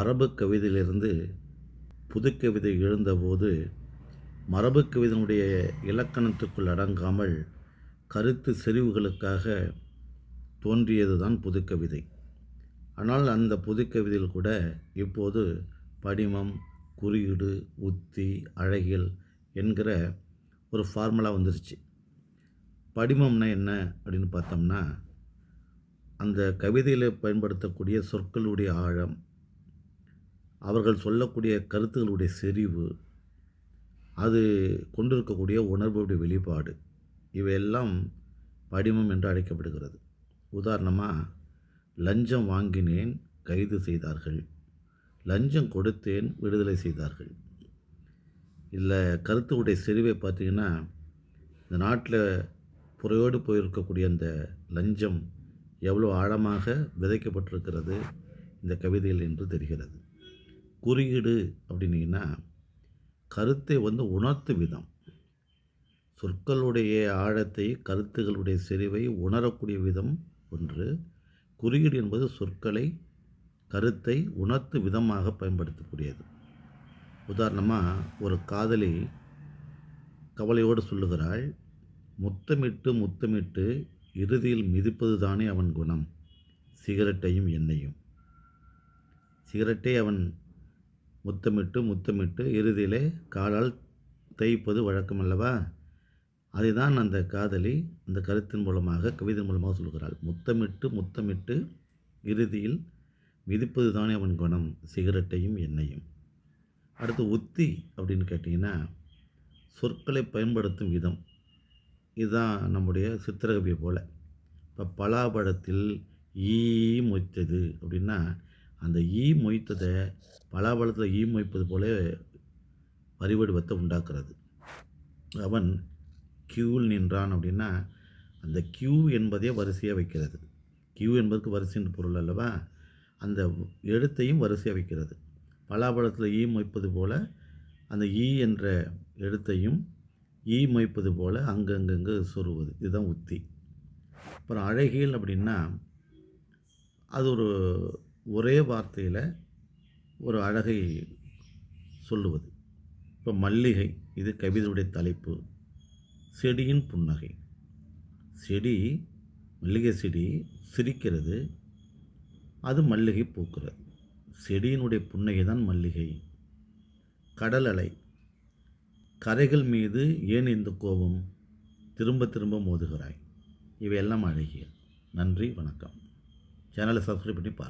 மரபு கவிதையிலிருந்து புதுக்கவிதை எழுந்தபோது மரபு கவிதையினுடைய இலக்கணத்துக்குள் அடங்காமல் கருத்து செறிவுகளுக்காக தோன்றியது தான் புதுக்கவிதை ஆனால் அந்த புதுக்கவிதையில் கூட இப்போது படிமம் குறியீடு உத்தி அழகியல் என்கிற ஒரு ஃபார்முலா வந்துருச்சு. படிமம்னா என்ன அப்படின்னு பார்த்தோம்னா அந்த கவிதையில் பயன்படுத்தக்கூடிய சொற்களுடைய ஆழம் அவர்கள் சொல்லக்கூடிய கருத்துகளுடைய செறிவு அது கொண்டிருக்கக்கூடிய உணர்வுடைய வெளிப்பாடு இவையெல்லாம் படிமம் என்று அழைக்கப்படுகிறது. உதாரணமாக லஞ்சம் வாங்கினேன் கைது செய்தார்கள். லஞ்சம் கொடுத்தேன் விடுதலை செய்தார்கள். இல்லை கருத்துடைய செறிவை பார்த்திங்கன்னா இந்த நாட்டில் புறையோடு போயிருக்கக்கூடிய அந்த லஞ்சம் எவ்வளோ ஆழமாக விதைக்கப்பட்டிருக்கிறது இந்த கவிதையில் என்று தெரிகிறது. குறியீடு அப்படின்னீங்கன்னா கருத்தை வந்து உணர்த்து விதம். சொற்களுடைய ஆழத்தை கருத்துகளுடைய செறிவை உணரக்கூடிய விதம் ஒன்று. குறியீடு என்பது சொற்களை கருத்தை உணர்த்து விதமாக பயன்படுத்தக்கூடியது. உதாரணமாக ஒரு காதலி கவலையோடு சொல்லுகிறாள் முத்தமிட்டு முத்தமிட்டு இறுதியில் மிதிப்பது தானே அவன் குணம்? சிகரெட்டையும் எண்ணெயும். சிகரெட்டை அவன் முத்தமிட்டு முத்தமிட்டு இறுதியிலே காலால் தேய்ப்பது வழக்கம் அல்லவா அதை தான் அந்த காதலி அந்த கருத்தின் மூலமாக கவிதை மூலமாக சொல்கிறாள் முத்தமிட்டு முத்தமிட்டு இறுதியில் மிதிப்பது தானே அவன் குணம் சிகரெட்டையும் எண்ணெயும். அடுத்து உத்தி அப்படின்னு கேட்டிங்கன்னா சொற்களை பயன்படுத்தும் விதம். இதுதான் நம்முடைய சித்திரகவியை போல். இப்போ பலாபழத்தில் ஈ மொய்த்தது அப்படின்னா அந்த ஈ மொய்த்ததை பலாபலத்தில் ஈ மொய்ப்பது போல பரிவடிவத்தை உண்டாக்குறது. அவன் கியூவில் நின்றான் அப்படின்னா அந்த கியூ என்பதே வரிசையாக வைக்கிறது. கியூ என்பதுக்கு வரிசைன்னு பொருள் அல்லவா? அந்த எழுத்தையும் வரிசையாக வைக்கிறது. பலாபலத்தில் ஈ மொய்ப்பது போல் அந்த ஈ என்ற எழுத்தையும் ஈ மொய்ப்பது போல் அங்கங்கங்கே சொருவது. இதுதான் உத்தி. அப்புறம் அழகியல் அப்படின்னா அது ஒரு ஒரே வார்த்தையில் ஒரு அழகை சொல்லுவது. இப்போ மல்லிகை இது கவிதையுடைய தலைப்பு. செடியின் புன்னகை. செடி மல்லிகை செடி சிரிக்கிறது அது மல்லிகை பூக்கிறது. செடியினுடைய புன்னகை தான் மல்லிகை. கடல் அலை. கரைகள் மீது ஏன் இந்த கோபம்? திரும்ப திரும்ப மோதுகிறாய். இவையெல்லாம் அழகிய நன்றி வணக்கம். சேனலை சப்ஸ்கிரைப் பண்ணி பாருங்கள்